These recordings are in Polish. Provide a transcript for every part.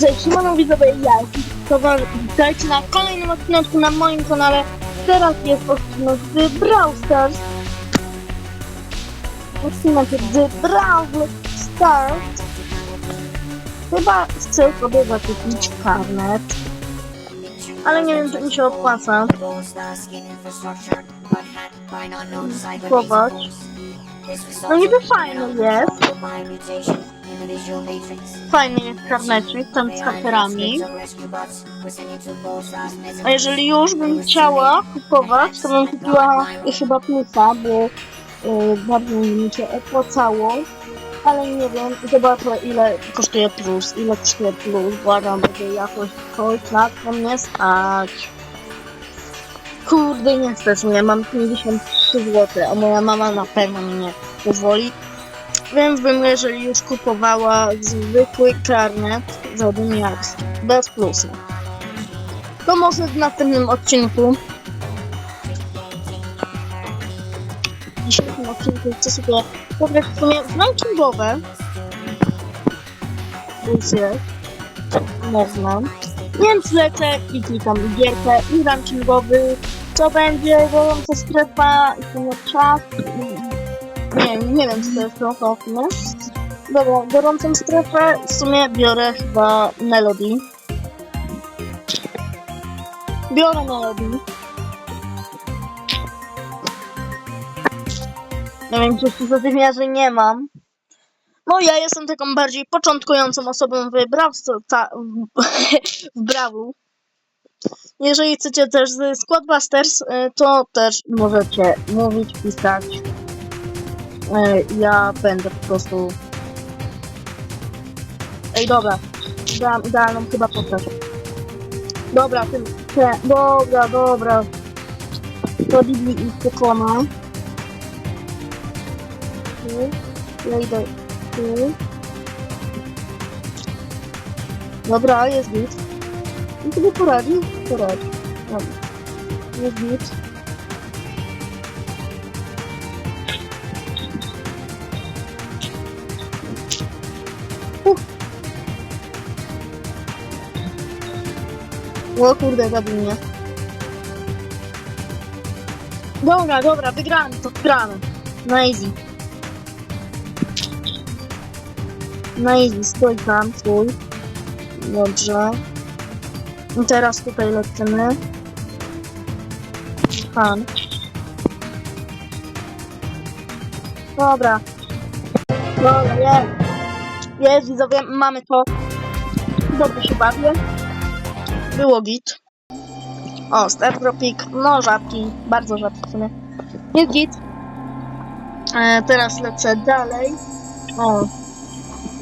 Cześć, Szymon widzowie, ja to witajcie na kolejnym odcinku na moim kanale. Teraz jest odcinek z Brawl Stars. Odcinek z Brawl Stars. Chyba chcę sobie zakupić karnet. Ale nie wiem, czy mi się opłaca. Kupować. No niby fajny jest. Fajny jest karnecik, tam z karterami. A jeżeli już bym chciała kupować, to bym kupiła chyba plusa, bo y, bardzo mi się opłacało. Ale nie wiem, zobaczę ile kosztuje plus, ile kosztuje plus. Błagam, będzie jakoś coś na to mnie stać. Kurde, nie stać mnie, mam 53 zł, a moja mama na pewno mi nie pozwoli. Więc bym, jeżeli już kupowała zwykły karnet za Duniaks, bez plusa. To może w następnym odcinku. W dzisiejszym odcinku chcę sobie pograć w sumie rankingowe. Plus jest. Można. Więc lecę i klikam gierkę i rankingowy. Co będzie gorąca strefa i sumie czas. Nie, nie wiem, czy to jest trochę sumie. Dobra, gorącą strefę w sumie biorę chyba Melody. Biorę Melody. No więc jeszcze zadymiarzy nie mam. No ja jestem taką bardziej początkującą osobą w Brawlce, ta, w. Jeżeli chcecie też z Squadbusters, y, to też możecie mówić, pisać. E, ja będę po prostu... Ej, dobra. Dam idealną chyba postać. Dobra, tym... Te, dobra, dobra. To Biblii ich pokona. Ja idę tu. Dobra, jest git. I sobie poradzi? Poradzi. Dobra. Jest git. O kurde, zabił mnie. Dobra, dobra, wygrałem to, wygrałem. Na easy. Na easy, stój tam, stój. Dobrze. I teraz tutaj lecimy. Pan. Dobra. Dobra, jest. Jest, widzowie, mamy to. Dobrze się bawię. Było git. O, Star Tropic, no rzadki, bardzo rzadki w sumie. Jest git. E, teraz lecę dalej. O.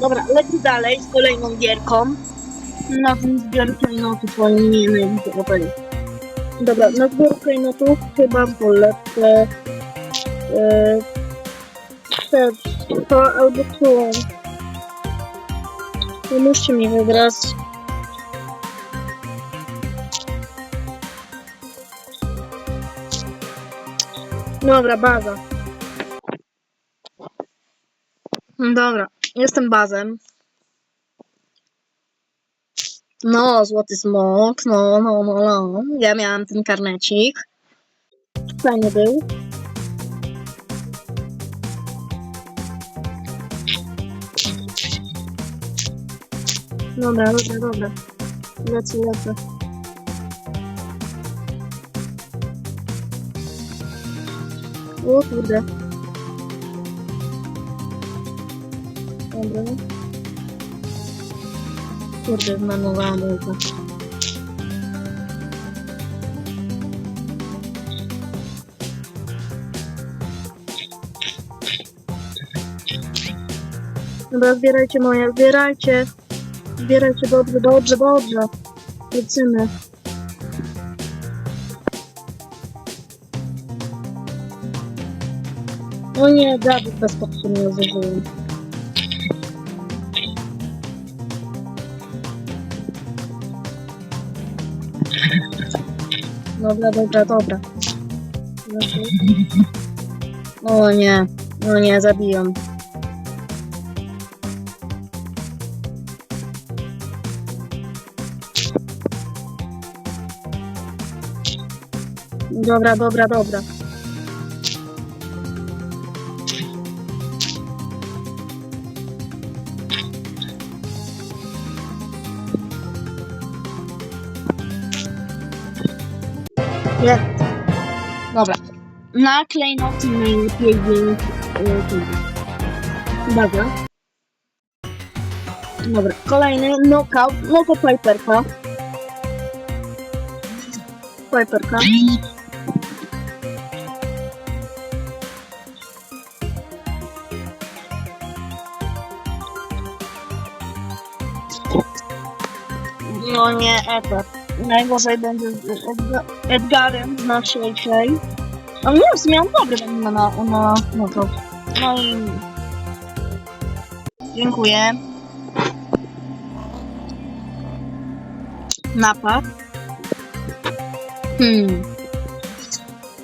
Dobra, lecę dalej z kolejną gierką. Na tym zbiór klejnotów, bo nie nienawidzę popeli. Dobra, na zbiór klejnotów chyba polecę... E, przed to albo tu. Pomóżcie mi wybrać. Dobra, baza. Dobra, jestem bazem. No, złoty smok, no, no, no, no. Ja miałam ten karnecik. Fajny był. Dobra, dobra, dobra. Lecę, lecę. O kurde. Dobra. Kurde, zmarnowałam ulta. Dobra, zbierajcie moje, zbierajcie. Zbierajcie dobrze, dobrze, dobrze. Lecimy. O nie, Dawid bez poprzednio zużył. Dobra, dobra, dobra. O nie, o nie, zabiją. Dobra, dobra, dobra. Jest. Dobra. Na klejnoty najlepiej więc... Yy, Dobra. Dobra, kolejny knockout. No to Piperka. Piperka. No nie, Edgar. Najgorzej będzie z Edga- Edgarem z naszej tej. No nie, w sumie on dobry będzie na, na, na knockout. No i... Dziękuję. Napad. Hmm.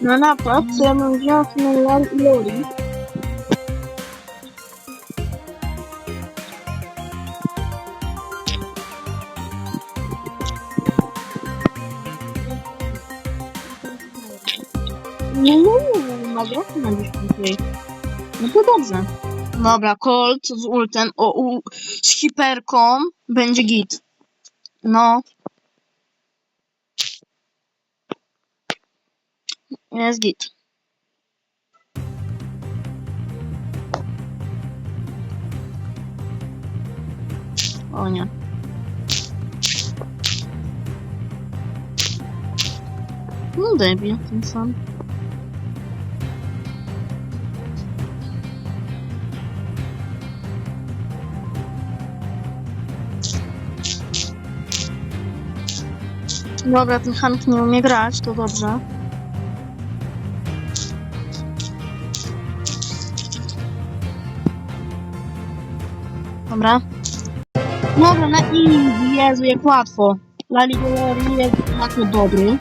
Na napad to ja bym wziął Lar i Lori. Nie, nie, nie, nie, na grafie będziesz tutaj. No to dobrze. Dobra, Colt z ultem, o, u, z hiperką będzie git. No. Jest git. O nie. No debil, ten sam. Dobra, ten Hank nie umie grać, to dobrze. Dobra. Dobra, na easy, Jezu, jak łatwo. Lali Glory jest bardzo dobry.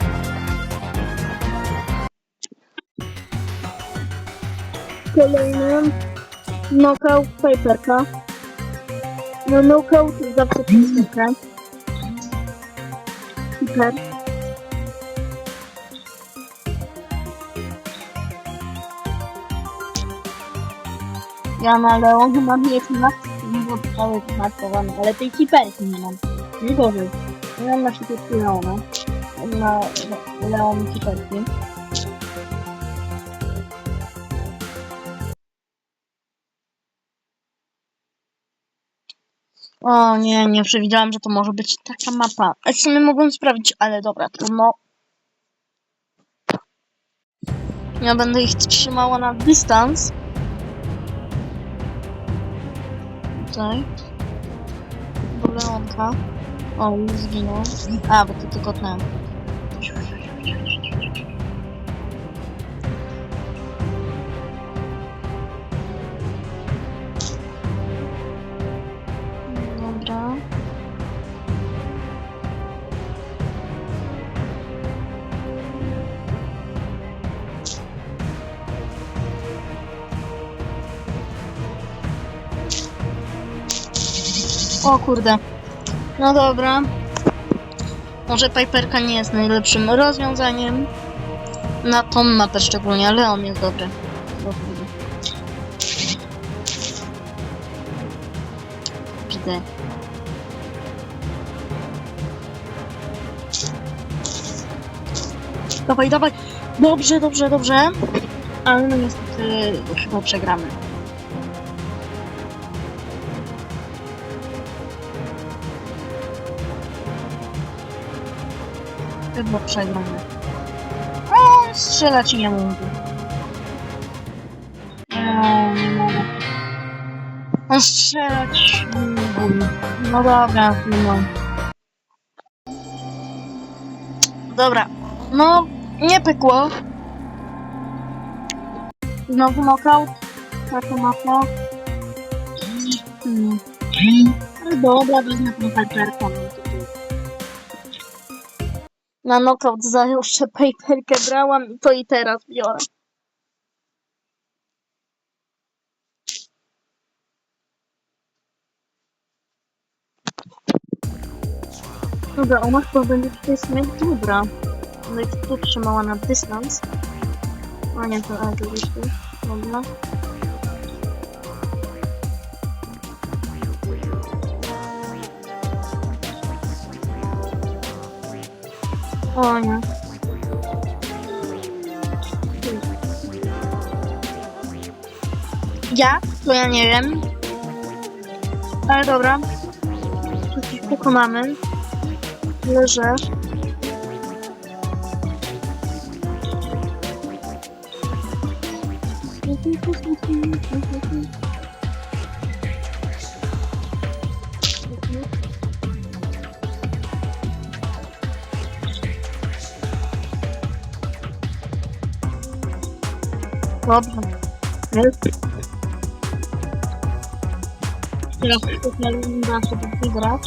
Kolejny knockout Piperka. No knockout zawsze piękkę. Super. Ja na Leon chyba nie mam bo cały zmarkowany, ale tej hiperki nie mam. Nie gorzej. Nie mam na hiperki Leona. Na na Leon hiperki. O nie, nie przewidziałam, że to może być taka mapa. A sumie mogłem sprawdzić, ale dobra, trudno. Ja będę ich trzymała na dystans. Tutaj. Do Leonka. O, zginął. A, bo to tylko ten. O kurde. No dobra. Może Piperka nie jest najlepszym rozwiązaniem. Na tą mapę szczególnie, ale on jest dobry. Widzę. Dawaj, dawaj. Dobrze, dobrze, dobrze. Ale no niestety chyba przegramy. Chyba przegramy. O, strzelać nie mógł. On strzelać mógł. No dobra, no. Dobra. No, nie pykło. Znowu knockout. Taka mapa. Hmm. Dobra, wezmę tą paperkę. Na knockout za jeszcze paperkę brałam, to i teraz biorę. Dobra, chyba będzie tutaj sobie dobra. No i tu trzymała na dystans. A nie, to Ego już. Dobra. O nie. Ja? To ja nie wiem. Ale dobra. Wszystkich pokonamy. Leżę. Dobrze. Jest. Teraz specjalnie da się tak wygrać.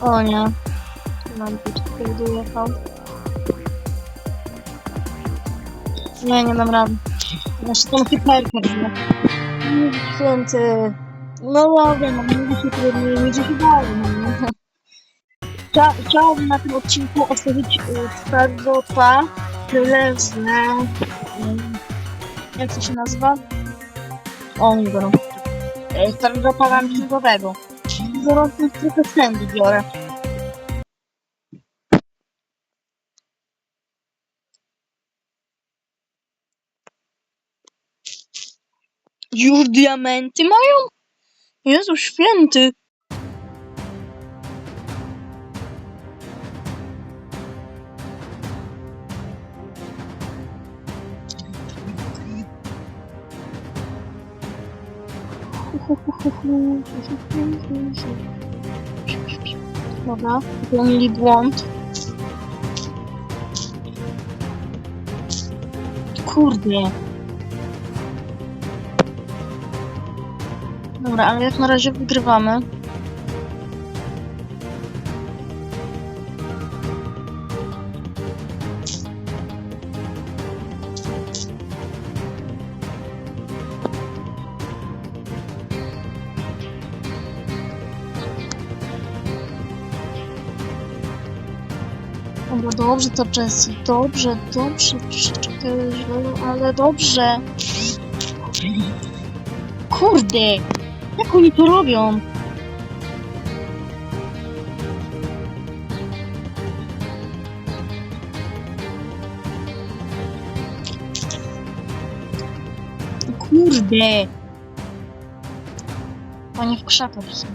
O nie. Mam być tutaj dojechał. Nie, nie dam rady. Jeszcze tą hiperkę wziął. Święty. No dobra, no nie się trudniej, nie się dalej. Chcia- Chciałabym na tym odcinku oswoić Stardopa, tyle że... Jak to się nazywa? O, nie biorą. Stardopa rankingowego. Biorą tu trochę sędzi biorę. Już diamenty mają? Jezu święty. Dobra, popełnili błąd. Kurde. Dobra, ale jak na razie wygrywamy. Dobra, dobrze to Jessie, dobrze, dobrze, troszeczkę źle, ale dobrze. Kurde, jak oni to robią? Kurde. Oni w krzakach są.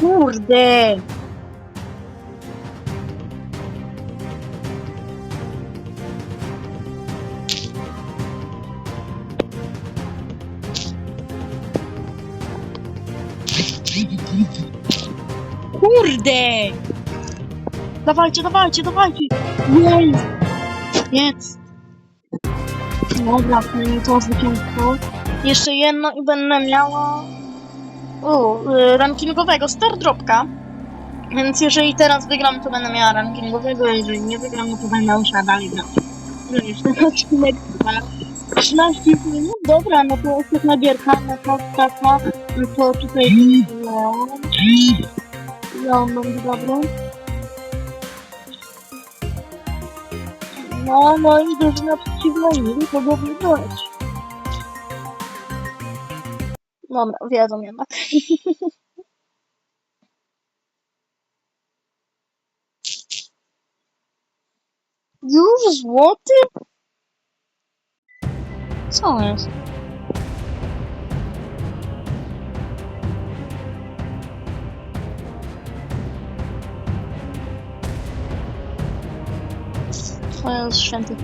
Kurde! Kurde! Dawajcie, dawajcie, dawajcie! Jest! Jest! Dobra, to zwycięstwo. Jeszcze jedno i będę miała o, y, rankingowego Stardropka. Więc jeżeli teraz wygram, to będę miała rankingowego, a jeżeli nie wygram, no to będę musiała dalej grać. No już ten odcinek trwa 13 minut, dobra, no to ostatnia gierka, no to taka, no to tutaj Leon. Leon będzie dobry. No, no i drużyna przeciwna nie kogo wybrać. Dobra, wiedzą jednak. Już złoty? Co jest? O Jezus święty.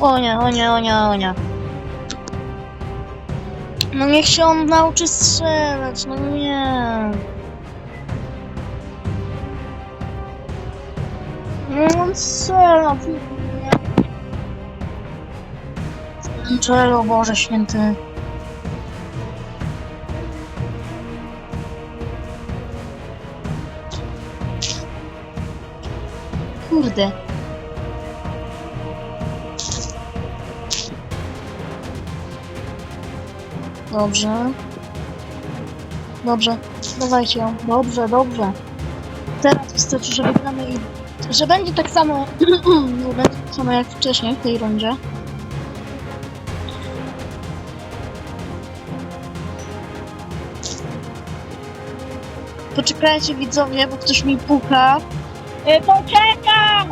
O nie, o nie, o nie, o nie. No niech się on nauczy strzelać, no nie. No on strzela, nie. Angelo, Boże Święty. Kurde. Dobrze. Dobrze. Dawajcie ją. Dobrze, dobrze. Teraz wystarczy, że wygramy i... Że będzie tak samo... nie będzie tak samo jak wcześniej w tej rundzie. Poczekajcie widzowie, bo ktoś mi puka. E, poczekam!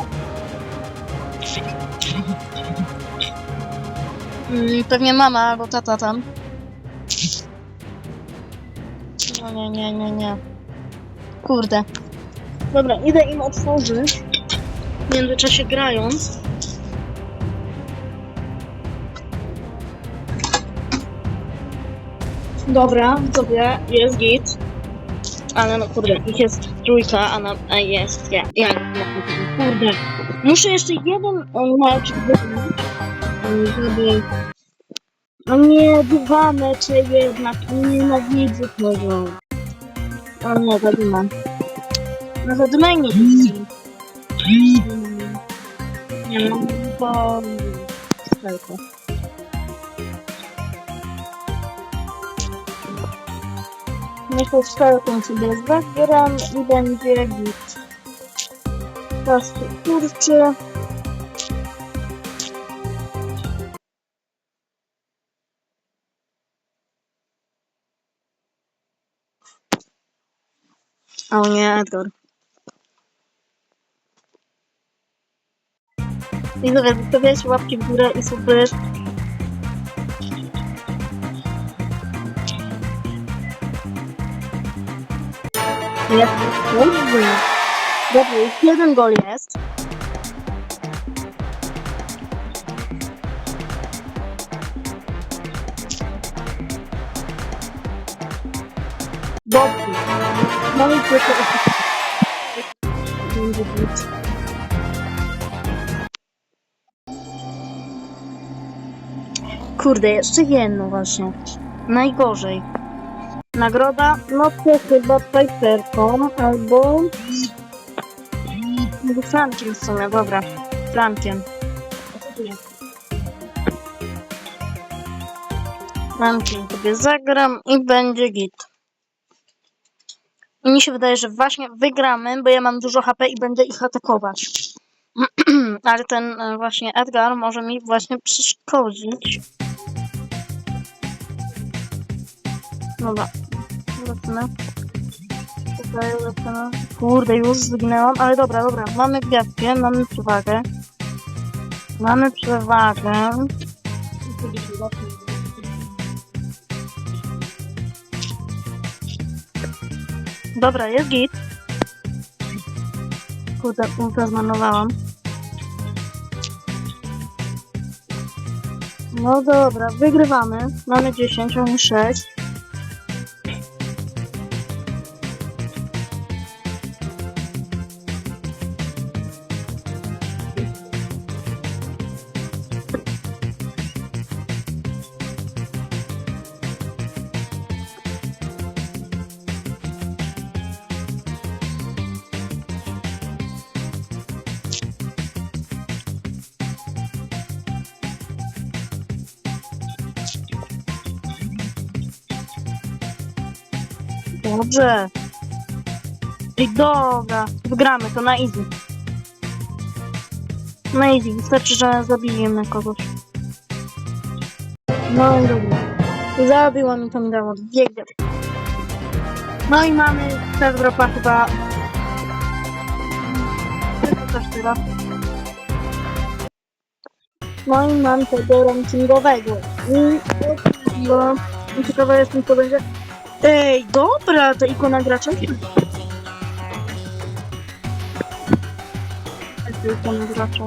Mm, pewnie mama albo tata tam. Nie, nie, nie, nie. Kurde. Dobra, idę im otworzyć. W międzyczasie grając. Dobra, widzowie, jest git. Ale no kurde, ich jest trójka, a, na, a jest ja. ja. Kurde. Muszę jeszcze jeden e, mecz wygrać, żeby... No nie, dwa mecze jednak, nienawidzę tego. O nie, zadumę. No zadumę nie jest. Nie no, bo... Spoko. Niech to skeleton sobie zagram i będzie git. Teraz kurczę. O nie, Edgar. Dobra, zostawiajcie łapki w górę i suby. Jest dobrze. Jeden gol jest. Kurde, jeszcze jedno właśnie. Najgorzej. Nagroda? No to chyba Piperką albo... Albo Frankiem w sumie, dobra. Frankiem. Frankiem sobie zagram i będzie git. Mi się wydaje, że właśnie wygramy, bo ja mam dużo HP i będę ich atakować. Ale ten e, właśnie Edgar może mi właśnie przeszkodzić. Dobra. Lecimy. Tutaj lecimy. Kurde, już zginęłam, ale dobra, dobra. Mamy gwiazdkę, mamy przewagę. Mamy przewagę. Dobra, jest git. Kurde, ulta zmarnowałam. No dobra, wygrywamy. Mamy 10, oni 6. Dobrze. I dobra, wygramy to na easy. Na easy, wystarczy, że zabijemy kogoś. No i dobra. Zabiła mi to mi dało dwie gwiazdki. No i mamy też dropa chyba. Też tyle. No i mam tego rankingowego. I no, i ciekawa jestem, co będzie. Ej, dobra, to ikona gracza. To ikona gracza.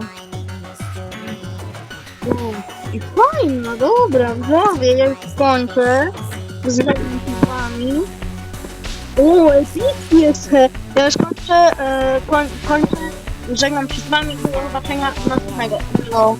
I fajna, dobra, prawie, ja już kończę. Z wami. O, jest. Ja już kończę, e, koń, kończę. Żegnam się z wami i do zobaczenia następnego. No.